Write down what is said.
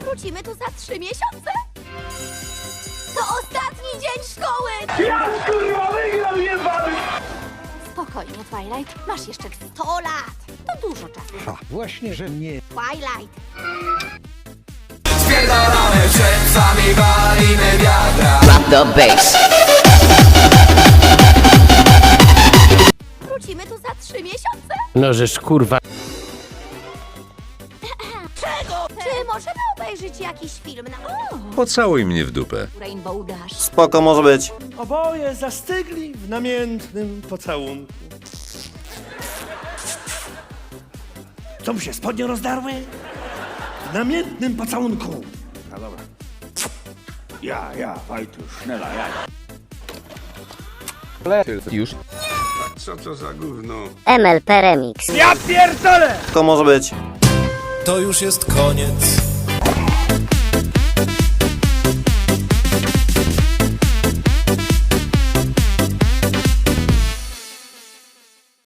Wrócimy tu za trzy miesiące. To ostatni dzień szkoły! Ja kurwa wygram jebany! Spokojnie, Twilight. Masz jeszcze 100 lat. To dużo czasu. Ha, właśnie, że nie. Twilight. Spierdalamy przed sami walimy wiadra Drop the bass. Wrócimy tu za trzy miesiące. No żeż kurwa. Czy możemy obejrzeć jakiś film na... O, Pocałuj mnie w dupę. Rainbow Dash. Spoko może być. Oboje zastygli w namiętnym pocałunku. Co mu się spodnie rozdarły? W namiętnym pocałunku. No dobra. Ja, ja, Wajtusz, Sznela, ja. Już? Co to za gówno? MLP Remix. Ja pierdolę! Spoko może być. To już jest koniec